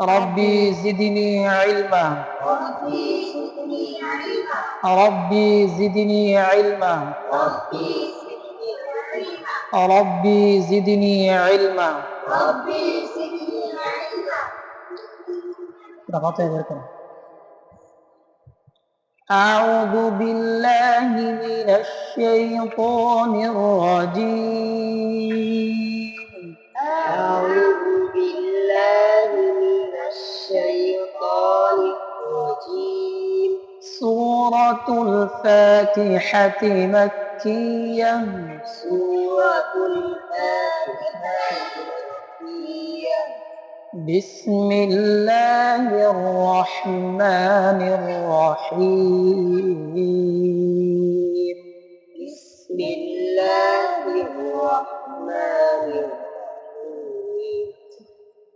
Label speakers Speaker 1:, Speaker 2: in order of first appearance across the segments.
Speaker 1: ربي زدني علما.
Speaker 2: ربي زدني علما.
Speaker 1: ربي زدني علما.
Speaker 2: ربي زدني علما
Speaker 1: ربي زدني علما
Speaker 2: ربي زدني علما
Speaker 1: دفعت ذكر أعوذ بالله من الشيطان الرجيم.
Speaker 2: الشيطان الرجيم.
Speaker 1: سورة الفاتحة مكية.
Speaker 2: سورة الفاتحة مكية.
Speaker 1: بسم الله الرحمن الرحيم.
Speaker 2: بسم الله الرحمن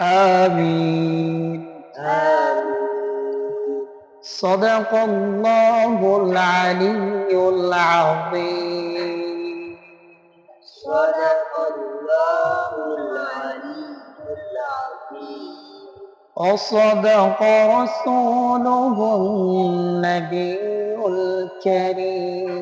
Speaker 2: آمين
Speaker 1: صدق الله العلي العظيم
Speaker 2: صدق الله العلي العظيم
Speaker 1: وصدق رسوله النبي الكريم